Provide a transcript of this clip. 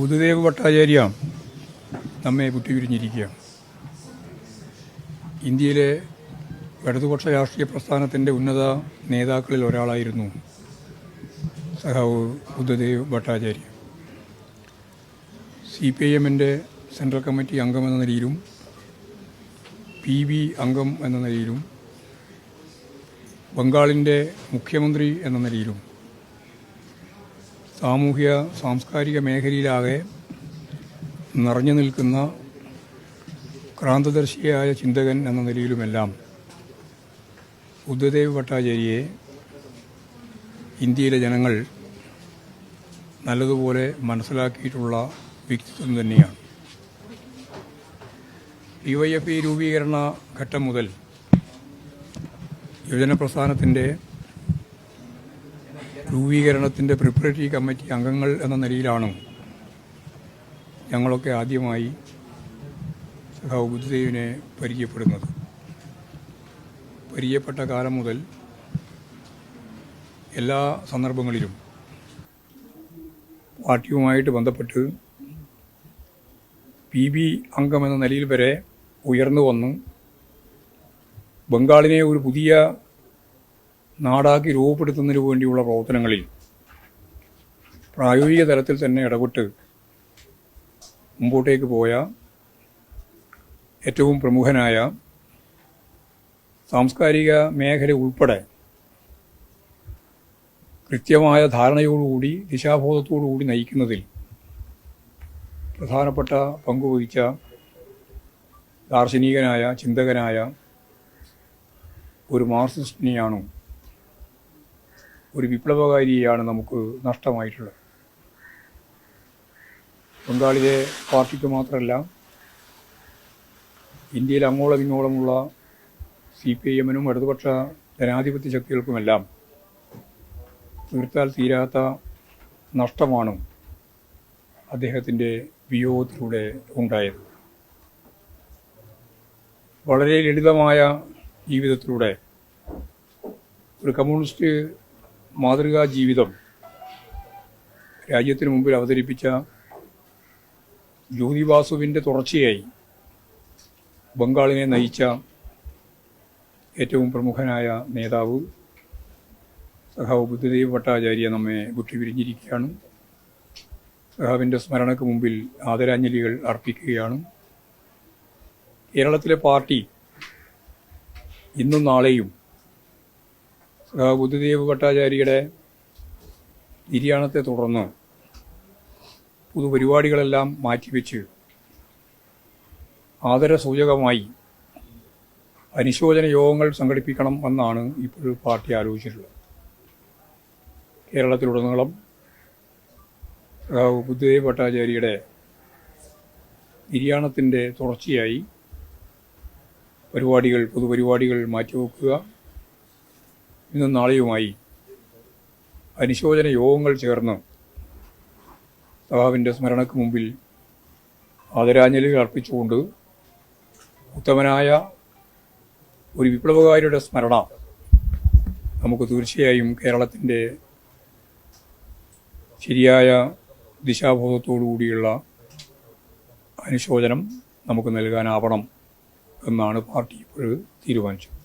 ബുദ്ധദേവ് ഭട്ടാചാര്യ നമ്മെ വിട്ടുപിരിഞ്ഞിരിക്കുകയാണ് ഇന്ത്യയിലെ ഇടതുപക്ഷ രാഷ്ട്രീയ പ്രസ്ഥാനത്തിന്റെ ഉന്നത നേതാക്കളിൽ ഒരാളായിരുന്നു സഹാവ് Buddhadeb Bhattacharya. C P I എമ്മിന്റെ സെൻട്രൽ കമ്മിറ്റി അംഗം എന്ന നിലയിലും പി ബി അംഗം എന്ന നിലയിലും ബംഗാളിന്റെ മുഖ്യമന്ത്രി എന്ന നിലയിലും സാമൂഹ്യ സാംസ്കാരിക മേഖലയിലാകെ നിറഞ്ഞു നിൽക്കുന്ന ക്രാന്തദർശിയായ ചിന്തകൻ എന്ന നിലയിലുമെല്ലാം ബുദ്ധദേവ് ഭട്ടാചാര്യയെ ഇന്ത്യയിലെ ജനങ്ങൾ നല്ലതുപോലെ മനസ്സിലാക്കിയിട്ടുള്ള വ്യക്തിത്വം തന്നെയാണ്. ഡി വൈ എഫ് രൂപീകരണ ഘട്ടം മുതൽ യുവജന പ്രസ്ഥാനത്തിന്റെ രൂപീകരണത്തിന്റെ പ്രിപ്പറേറ്ററി കമ്മിറ്റി അംഗങ്ങൾ എന്ന നിലയിലാണ് ഞങ്ങളൊക്കെ ആദ്യമായി സഖാവ് ബുദ്ധദേവിനെ പരിചയപ്പെടുന്നത്? പരിചയപ്പെട്ട കാലം മുതൽ എല്ലാ സന്ദർഭങ്ങളിലും പാർട്ടിയുമായിട്ട് ബന്ധപ്പെട്ട് പി ബി അംഗം എന്ന നിലയിൽ വരെ ഉയർന്നു വന്ന്. ബംഗാളിനെ ഒരു പുതിയ നാടാക്കി രൂപപ്പെടുത്തുന്നതിന് വേണ്ടിയുള്ള പ്രവർത്തനങ്ങളിൽ പ്രായോഗിക തലത്തിൽ തന്നെ ഇടപെട്ട് മുമ്പോട്ടേക്ക് പോയ ഏറ്റവും പ്രമുഖനായ സാംസ്കാരിക മേഖല ഉൾപ്പെടെ കൃത്യമായ ധാരണയോടുകൂടി ദിശാബോധത്തോടുകൂടി നയിക്കുന്നതിൽ പ്രധാനപ്പെട്ട പങ്കുവഹിച്ച ദാർശനികനായ ചിന്തകനായ ഒരു മാർക്സിസ്റ്റിനെയാണ് ഒരു വിപ്ലവകാരിയാണ് നമുക്ക് നഷ്ടമായിട്ടുള്ളത്. ബംഗാളിലെ പാർട്ടിക്ക് മാത്രമല്ല ഇന്ത്യയിൽ അങ്ങോളം ഇങ്ങോളമുള്ള സി പി ഐ എമ്മിനും ഇടതുപക്ഷ ജനാധിപത്യ ശക്തികൾക്കുമെല്ലാം തീർത്താൽ തീരാത്ത നഷ്ടമാണ് അദ്ദേഹത്തിന്റെ വിയോഗത്തിലൂടെ ഉണ്ടായത്. വളരെ ലളിതമായ ജീവിതത്തിലൂടെ ഒരു കമ്മ്യൂണിസ്റ്റ് മാതൃകാ ജീവിതം രാജ്യത്തിന് മുമ്പിൽ അവതരിപ്പിച്ച ജ്യോതിബാസുവിന്റെ തുടർച്ചയായി ബംഗാളിനെ നയിച്ച ഏറ്റവും പ്രമുഖനായ നേതാവ് സഖാവ് ബുദ്ധദേവ് ഭട്ടാചാര്യ നമ്മെ വിട്ടുപിരിഞ്ഞിരിക്കുകയാണ് സഖാവിന്റെ സ്മരണയ്ക്ക് മുമ്പിൽ ആദരാഞ്ജലികൾ അർപ്പിക്കുകയാണ്. കേരളത്തിലെ പാർട്ടി ഇന്നും നാളെയും ബുദ്ധദേവ് ഭട്ടാചാര്യയുടെ നിര്യാണത്തെ തുടർന്ന് പുതുപരിപാടികളെല്ലാം മാറ്റിവെച്ച് ആദരസൂചകമായി അനുശോചന യോഗങ്ങൾ സംഘടിപ്പിക്കണം എന്നാണ് ഇപ്പോൾ പാർട്ടി ആലോചിച്ചിട്ടുള്ളത്. കേരളത്തിലുടനീളം ബുദ്ധദേവ് ഭട്ടാചാര്യയുടെ നിര്യാണത്തിന്റെ തുടർച്ചയായി പരിപാടികൾ പൊതുപരിപാടികൾ മാറ്റിവെക്കുക. ഇന്നും നാളെയുമായി അനുശോചന യോഗങ്ങൾ ചേർന്ന് സഹാവിന്റെ സ്മരണക്ക് മുമ്പിൽ ആദരാഞ്ജലികൾ അർപ്പിച്ചുകൊണ്ട് ഉത്തമനായ ഒരു വിപ്ലവകാരിയുടെ സ്മരണ നമുക്ക് തീർച്ചയായും കേരളത്തിന്റെ ശരിയായ ദിശാബോധത്തോടു കൂടിയുള്ള അനുശോചനം നമുക്ക് നൽകാനാവണം എന്നാണ് പാർട്ടി ഇപ്പോൾ തീരുമാനിച്ചത്.